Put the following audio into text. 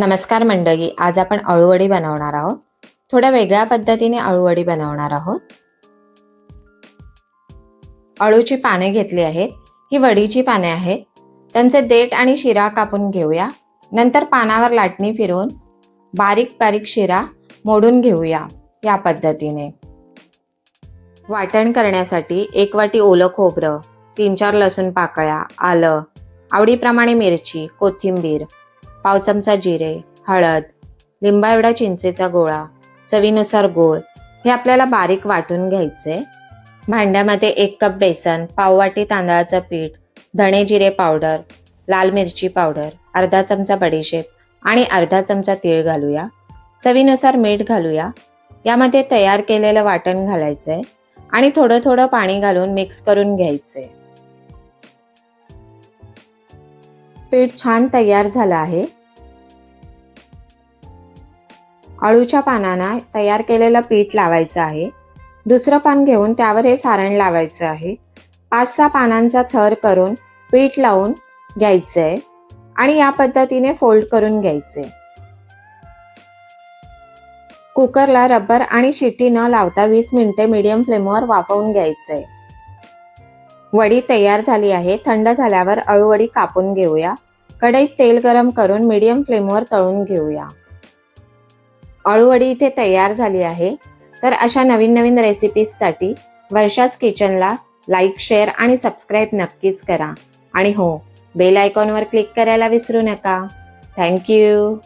नमस्कार मंडळी आज आपण अळूवडी बनवणार आहोत. थोड्या वेगळ्या पद्धतीने अळूवडी बनवणार आहोत. अळूची पाने घेतली आहेत ही वडीची पाने आहेत. त्यांचे देठ आणि शिरा कापून घेऊया. नंतर पानावर लाटणी फिरवून बारीक बारीक शिरा मोडून घेऊया या पद्धतीने. वाटण करण्यासाठी एक वाटी ओलं खोबरं तीन चार लसूण पाकळ्या आलं आवडीप्रमाणे मिरची कोथिंबीर पाव चमचा जिरे हळद लिंबा एवढा चिंचेचा गोळा चवीनुसार गोळ हे आपल्याला बारीक वाटून घ्यायचे. भांड्यामध्ये एक कप बेसन पाववाटी तांदळाचं पीठ धणे जिरे पावडर लाल मिरची पावडर अर्धा चमचा बडीशेप आणि अर्धा चमचा तीळ घालूया. चवीनुसार मीठ घालूया. यामध्ये तयार केलेलं वाटण घालायचं आहे आणि थोडं थोडं पाणी घालून मिक्स करून घ्यायचे पीठ छान तयार झालं आहे. अळूच्या पानांना तयार केलेलं पीठ लावायचं आहे. दुसरं पान घेऊन त्यावर हे सारण लावायचं आहे. पाच सहा पानांचा थर करून पीठ लावून घ्यायचंय आणि या पद्धतीने फोल्ड करून घ्यायचे कुकरला रबर आणि शिटी न लावता वीस मिनिटे मीडियम फ्लेमवर वाफवून घ्यायचंय. वडी तयार झाली आहे. थंड झाल्यावर अळूवडी कापून घेऊया. कढईत तेल गरम करून मीडियम फ्लेमवर तळून घेऊया. अळूवडी इथे तयार झाली आहे. तर अशा नवीन नवीन रेसिपीजसाठी वर्षाच किचनला लाईक शेअर आणि सबस्क्राईब नक्कीच करा. आणि हो बेल आयकॉनवर क्लिक करायला विसरू नका. थँक्यू